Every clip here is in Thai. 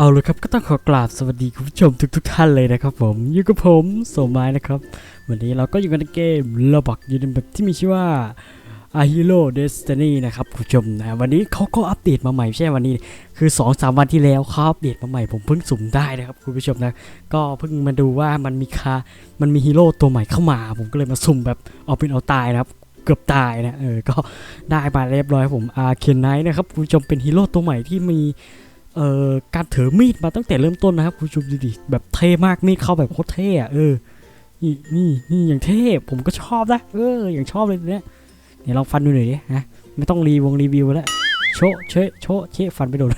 เอาเลยครับก็ต้องขอกราบสวัสดีคุณผู้ชมทุกๆท่านเลยนะครับผมอยู่กับผมโสมัยนะครับ วันนี้เราก็อยู่กันในเกมโลบักอยู่ในแบบที่มีชื่อว่า A Hero Destiny นะครับคุณผู้ชมนะวันนี้เขาก็อัปเดตมาใหม่ไม่ใช่วันนี้ คือ2อสวันที่แล้วเขาอัปเดตมาใหม่ผมเพิ่งสุ่มได้นะครับคุณผู้ชมนะก็เพิ่งมาดูว่ามันมีคา มันมีฮีโร่ตัวใหม่เข้ามา ผมก็เลยมาสุ่มแบบเอาเป็นเอาตายนะครับเกือบตายนะ เออ ก็ได้มาเรียบร้อยผมอาเคนไนท์นะครับ คุณผู้ชมเป็นฮีโร่ตัวใหม่ที่มี เอ่อการถือมีดมาตั้งแต่เริ่มต้นนะครับคุณผู้ชมดูดิแบบเท่มากมีดเข้าแบบโคตรเท่อะเออนี่นี่นี่อย่างเท่ผมก็ชอบนะเอออย่างชอบเลยเนี่ยเดี๋ยวลองฟันดูหน่อยดินะไม่ต้องรีวงรีวิวแล้วโชเชโชเชฟันไปโดน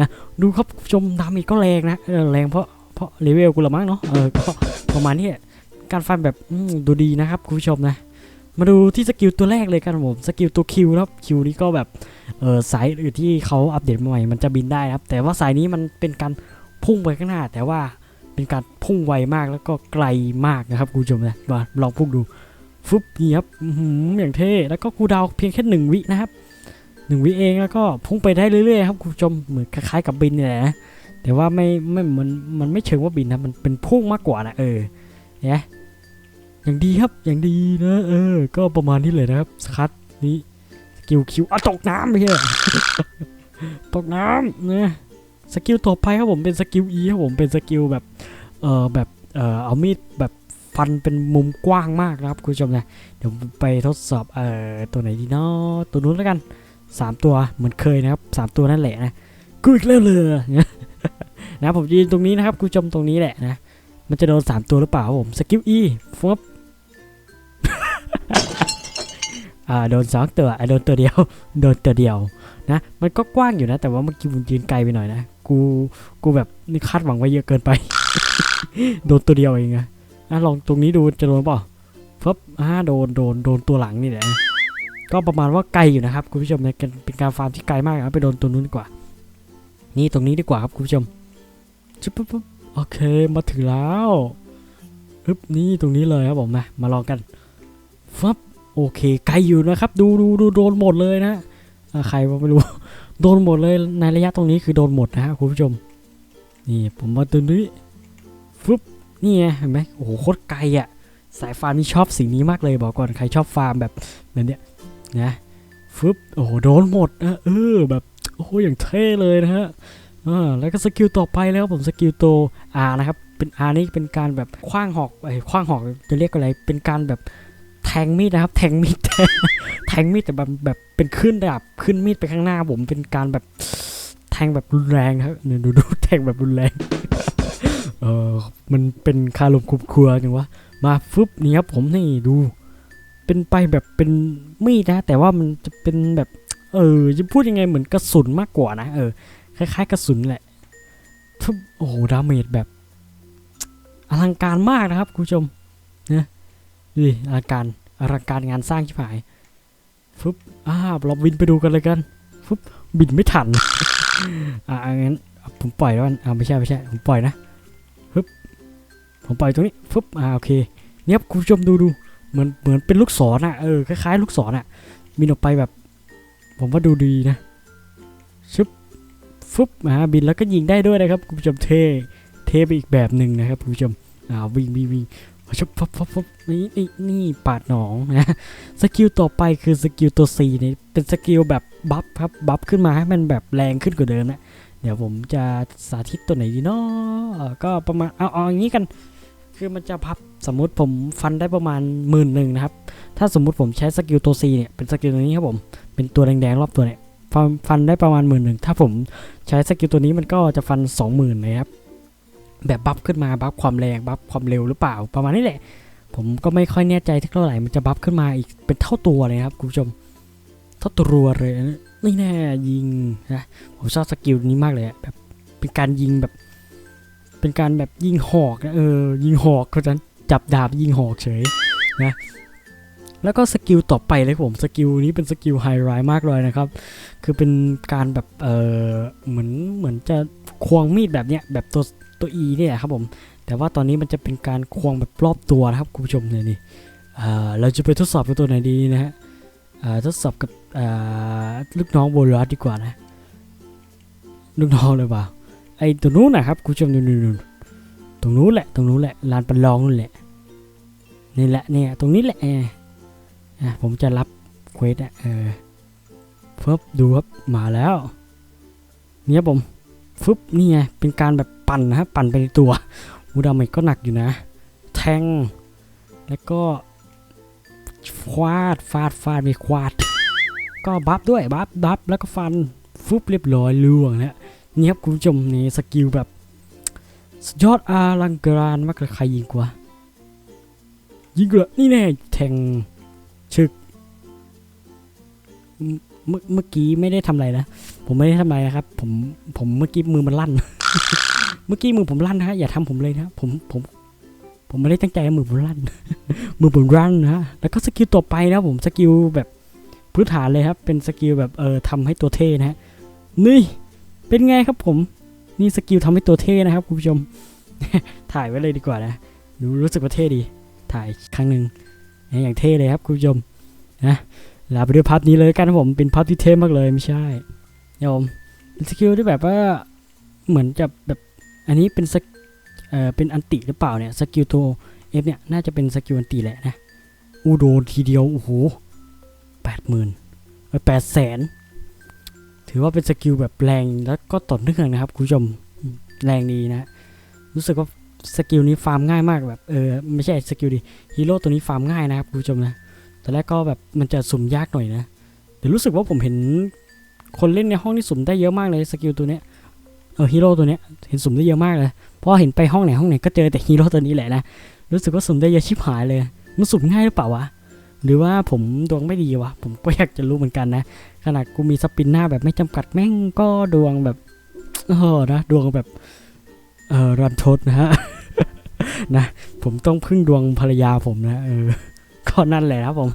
นะดูครับชมดาเมจก็แรงนะเออแรงเพราะเพราะเลเวลกูละมั้งเนาะเออก็ประมาณนี้การฟันแบบดูดีนะครับคุณผู้ชมนะ มาดูที่สกิลตัวแรกเลยกันผมสกิลตัวคิวครับคิวนี้ก็แบบ เออสายอื่นที่เขาอัปเดตใหม่มันจะบินได้นะครับ แต่ว่าสายนี้มันเป็นการพุ่งไปข้างหน้า แต่ว่าเป็นการพุ่งไวมากแล้วก็ไกลมากนะครับคุณผู้ชมนะมาลองพุ่งดูฟึบนี่ครับอื้อหืออย่างเท่แล้วก็คูดาวเพียงแค่หนึ่งวินะครับหนึ่งวิเองแล้วก็พุ่งไปได้เรื่อยๆครับคุณผู้ชมเหมือนคล้ายๆกับบินเนี่ยแหละนะแต่ว่าไม่ไม่มันมันไม่เชิงว่าบินนะมันเป็นพุ่งมากกว่านะเออเนี่ยอย่างดีครับอย่างดีนะเออ ก็ประมาณนี้เลยนะครับสคัดนี้ กิลคิวอะตกน้ำไปเฮ้ยตกน้ำเนะสกิลต่อไปครับผมเป็นสกิล E ครับผมเป็นสกิลแบบเอ่อแบบเอ่อเอามีดแบบฟันเป็นมุมกว้างมากนะครับคุณผู้ชมนะเดี๋ยวไปทดสอบเอ่อตัวไหนดีเนาะตัวนู้นแล้วกันสามตัวเหมือนเคยนะครับสามตัวนั่นแหละนะกูอีกแล้วเลยนะผมยืนตรงนี้นะครับคุณผู้ชมตรงนี้แหละนะมันจะโดนสามตัวหรือเปล่าครับผมสกิล E ฟับ อ่าโดนสองตัวอะโดนตัวเดียว โดนตัวเดียวนะ มันก็กว้างอยู่นะ แต่ว่าเมื่อกี้มันยืนไกลไปหน่อยนะ กู กูแบบนี่คาดหวังไว้เยอะเกินไป โดนตัวเดียวเองอะอะลองตรงนี้ดูจะโดนเปล่าฟบอ่าโดน โดน โดนตัวหลังนี่แหละ ก็ประมาณว่าไกลอยู่นะครับคุณผู้ชมนะเป็นเป็นการฟาร์มที่ไกลมากนะไปโดนตัวนู้นดีกว่า นี่ตรงนี้ดีกว่าครับคุณผู้ชมชุบปุ๊บปุ๊บโอเค มาถึงแล้วอึ๊บนี่ตรงนี้เลยครับผมมามาลองกันฟับ โอเคไกลอยู่นะครับ ดูดูดูโดนหมดเลยนะใครวะไม่รู้ โดนหมดเลยในระยะตรงนี้คือโดนหมดนะฮะคุณผู้ชม นี่ผมมาตัวนี้ฟึบนี่ไงเห็นไหมโอ้โหโคตรไกลอะ สายฟาร์มนี่ชอบสิ่งนี้มากเลยบอกก่อนใครชอบฟาร์มแบบแบบเนี้ยนะฟึบโอ้โหโดนหมดนะเออแบบโอ้โหอย่างเท่เลยนะฮะอ่าแล้วก็สกิลต่อไปแล้วผมสกิลโตัว R นะครับเป็น R นี่เป็นการแบบคว้างหอกไอ้คว้างหอกจะเรียกอะไรเป็นการแบบ แทงมีดนะครับ แทงมีดแทงมีดแต่แบบแบบเป็นขึ้นดาบขึ้นมีดไปข้างหน้าผมเป็นการแบบแทงแบบรุนแรงครับเนี่ยดูดูแทงแบบรุนแรงเออมันเป็นคารมคุบครัวจังวะมาฟึบนี่ครับผมนี่ดู เป็นไปแบบเป็นมีดนะ แต่ว่ามันจะเป็นแบบ เออจะพูดยังไงเหมือนกระสุนมากกว่านะเออคล้ายๆ กระสุนแหละทุบโอ้โหดาเมจแบบอลังการมากนะครับคุณผู้ชม ดูดิอลังการอลังการงานสร้างชิบหายฟึบอ่าเราบินไปดูกันเลยกันฟึบบินไม่ทัน อ่างั้นผมปล่อยแล้วกันอ่าไม่ใช่ไม่ใช่ผมปล่อยนะฟึบผมปล่อยตรงนี้ฟึบอ่าโอเคเนี่ยครับคุณผู้ชมดูดูเหมือนเหมือนเป็นลูกศรอะเออคล้ายๆลูกศรอะบินออกไปแบบ ผมว่าดูดีนะชึบฟึบอ่าบินแล้วก็ยิงได้ด้วยนะครับคุณผู้ชมเท่เท่ไปอีกแบบหนึ่งนะครับคุณผู้ชมอ่าวิ่งวิ่งวิ่ง ชุบฟับฟับนี่นี่นี่ปาดหนองนะสกิลต่อไปคือสกิลตัว C นี่เป็นสกิลแบบบัฟครับบัฟขึ้นมาให้มันแบบแรงขึ้นกว่าเดิมนะเดี๋ยวผมจะสาธิตตัวไหนดีเนาะก็ประมาณเอาเอาอย่างนี้กัน คือมันจะพับสมมุติผมฟันได้ประมาณหมื่นหนึ่งนะครับ ถ้าสมมุติผมใช้สกิลตัว C เนี่ยเป็นสกิลตัวนี้ครับผมเป็นตัวแดงๆรอบตัวเนี่ยฟันฟันได้ประมาณหมื่นหนึ่งถ้าผมใช้สกิลตัวนี้มันก็จะฟันสองหมื่นเลยครับ แบบบัฟขึ้นมาบัฟความแรงบัฟความเร็วหรือเปล่าประมาณนี้แหละ ผมก็ไม่ค่อยแน่ใจเท่าไหร่มันจะบัฟขึ้นมาอีกเป็นเท่าตัวเลยครับคุณผู้ชมเท่าตัวเลยนี่แน่ยิงนะผมชอบสกิลนี้มากเลยแบบเป็นการยิงแบบ เป็นการแบบยิงหอกนะเออยิงหอกเขาจะจับดาบยิงหอกเฉยนะแล้วก็สกิลต่อไปเลยผมสกิลนี้เป็นสกิลไฮไลท์มากเลยนะครับ คือเป็นการแบบเออเหมือนเหมือนจะควงมีดแบบเนี้ยแบบตัว ตัว E เนี่ยครับผม แต่ว่าตอนนี้มันจะเป็นการควงแบบรอบตัวนะครับคุณผู้ชมเนี่ยนี่เราจะไปทดสอบกับตัวไหนดีนะฮะทดสอบกับลูกน้องโบลัสดีกว่านะลูกน้องเลยเปล่าไอ้ตรงนู้นนะครับคุณผู้ชมดูดูตรงนู้นแหละตรงนู้นแหละลานประลองนู่นแหละนี่แหละเนี่ยตรงนี้แหละเอออะผมจะรับเควสอะเออฟึบดูครับมาแล้ว เนี่ยผมฟึบนี่ไงเป็นการแบบ ปั่นนะฮะปั่นไปในตัวอูดาเมจก็หนักอยู่นะ แทง แล้วก็ฟาดฟาดฟาดม่ควาด ก็บัฟด้วยบัฟบัฟแล้วก็ฟันฟึบเรียบร้อยล่วงแล้วนี่ครับคุณผู้ชมนี่สกิลแบบสุดยอดอาลังการมากเลยใครยิงกว่ายิงกว่านี่แน่แทงชึกเมื่อเมื่อกี้ไม่ได้ทำอะไรนะ ผมไม่ได้ทำอะไรนะครับ ผมผมเมื่อกี้มือมันลั่น เมื่อกี้มือผมลั่นนะฮะอย่าทำผมเลยนะผมผมผมไม่ได้ตั้งใจให้มือผมลั่น มือผมลั่นนะแล้วก็สกิลต่อไปนะผมสกิลแบบพื้นฐานเลยครับ เป็นสกิลแบบเออทำให้ตัวเท่นะฮะนี่เป็นไงครับผม นี่สกิลทำให้ตัวเท่นะครับคุณผู้ชม ถ่ายไว้เลยดีกว่านะรู้รู้สึกว่าเท่ดี ถ่ายครั้งหนึ่งอย่างเท่เลยครับคุณผู้ชมนะลาไปด้วยภาพนี้เลยกันครับผมเป็นภาพที่เท่มากเลยไม่ใช่เดี๋ยวผมสกิลที่แบบว่าเหมือนจะแบบ อันนี้เป็นสกเอ่อเป็นอันติหรือเปล่าเนี่ยสกิลตัวเอฟเนี่ยน่าจะเป็นสกิลอันติแหละนะอูโดทีเดียวโอ้โหแปดหมื่นแปดแสนถือว่าเป็นสกิลแบบแรงแล้วก็ต่อเนื่องนะครับคุณผู้ชมอืมแรงดีนะรู้สึกว่าสกิลนี้ฟาร์มง่ายมากแบบเออไม่ใช่สกิลดิฮีโร่ตัวนี้ฟาร์มง่ายนะครับคุณผู้ชมนะแต่แรกก็แบบมันจะสุ่มยากหน่อยนะแต่รู้สึกว่าผมเห็นคนเล่นในห้องนี่สุ่มได้เยอะมากเลยสกิลตัวเนี้ย เออฮีโร่ตัวเนี้ยเห็นสุ่มได้เยอะมากเลย เพราะเห็นไปห้องไหนห้องไหนก็เจอแต่ฮีโร่ตัวนี้แหละนะ รู้สึกว่าสุ่มได้เยอะชิบหายเลย มันสุ่มง่ายหรือเปล่าวะ หรือว่าผมดวงไม่ดีวะ ผมก็อยากจะรู้เหมือนกันนะ ขนาดกูมีสปินหน้าแบบไม่จำกัดแม่งก็ดวงแบบเออนะดวงแบบเออรันทดนะฮะนะผมต้องพึ่งดวงภรรยาผมนะเออ ก็นั่นแหละครับผม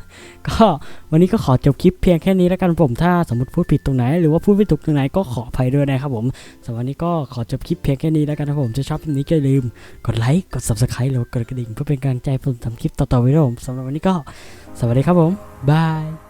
ก็วันนี้ก็ขอจบคลิปเพียงแค่นี้แล้วกันผมถ้าสมมติพูดผิดตรงไหน หรือว่าพูดไม่ถูกตรงไหนก็ขออภัยด้วยนะครับผมสำหรับวันนี้ก็ขอจบคลิปเพียงแค่นี้แล้วกันนะครับผมจะชอบคลิปนี้ก็อย่าลืมกดไลค์กด subscribe หรือว่ากดกระดิ่งเพื่อเป็นกำลังใจผมทำคลิปต่อๆไปด้วยผมสำหรับวันนี้ก็สวัสดีครับผมบาย